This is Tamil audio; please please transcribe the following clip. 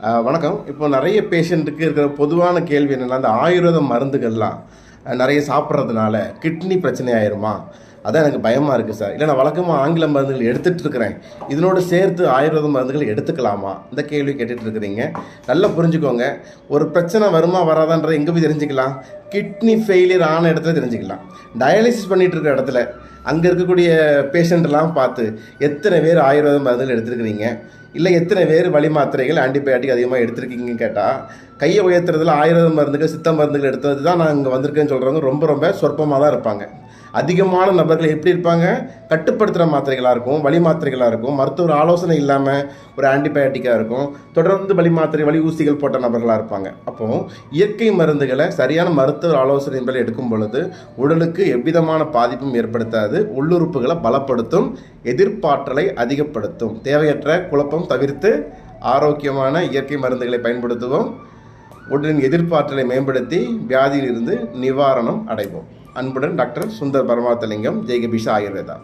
வணக்கம். இப்போ நிறைய பேஷண்ட்டுக்கு இருக்கிற பொதுவான கேள்வி என்னென்னா அந்த ஆயுர்வேத மருந்துகள்லாம் நிறைய சாப்பிட்றதுனால கிட்னி பிரச்சனை ஆயிருமா? அதான் எனக்கு பயமாக இருக்குது சார் இல்லை நான் வழக்கமாக ஆங்கில மருந்துகள் எடுத்துகிட்டு இருக்கிறேன் இதனோடு சேர்த்து ஆயுர்வேத மருந்துகள் எடுத்துக்கலாமா? இந்த கேள்வி கேட்டுட்டு இருக்கிறீங்க நல்லா புரிஞ்சுக்கோங்க. ஒரு பிரச்சனை வருமா வராதான்றதை எங்கே போய் தெரிஞ்சுக்கலாம்? கிட்னி ஃபெயிலியர் ஆன இடத்துல தெரிஞ்சுக்கலாம். டயாலிசிஸ் பண்ணிகிட்டு இருக்கிற இடத்துல அங்கே இருக்கக்கூடிய பேஷண்ட்லாம் பார்த்து எத்தனை பேர் ஆயுர்வேத மருந்துகள் எடுத்துருக்கிறீங்க? இல்லை எத்தனை பேர் வழி மாத்திரைகள் ஆன்டிபயோட்டிக் அதிகமாக எடுத்திருக்கீங்கன்னு கேட்டால் கையை உயர்த்துறதுல ஆயுர்வேத மருந்துகள் சித்த மருந்துகள் எடுத்தது தான் நான் இங்கே வந்திருக்கேன்னு சொல்கிறவங்க ரொம்ப ரொம்ப சொற்பமாக தான் இருப்பாங்க. அதிகமான நபர்கள் எப்படி இருப்பாங்க? கட்டுப்படுத்துகிற மாத்திரைகளாக இருக்கும் வழி மாத்திரைகளாக இருக்கும் மருத்துவர் ஆலோசனை இல்லாமல் ஒரு ஆன்டிபயோட்டிக்காக இருக்கும் தொடர்ந்து வழி மாத்திரை வழி ஊசிகள் போட்ட நபர்களாக இருப்பாங்க. அப்போது இயற்கை மருந்துகளை சரியான மருத்துவர் ஆலோசனையின்படி எடுக்கும் பொழுது உடலுக்கு எவ்விதமான பாதிப்பும் ஏற்படுத்தாது உள்ளுறுப்புகளை பலப்படுத்தும் எதிர்ப்பாற்றலை அதிகப்படுத்தும். தேவையற்ற குழப்பம் தவிர்த்து ஆரோக்கியமான இயற்கை மருந்துகளை பயன்படுத்துவோம். உடலின் எதிர்ப்பாற்றலை மேம்படுத்தி வியாதியிலிருந்து நிவாரணம் அடைவோம். அன்புடன் டாக்டர் சுந்தர் பரமாத்தலிங்கம் ஜெய்கபிஷா ஆயுர்வேதா.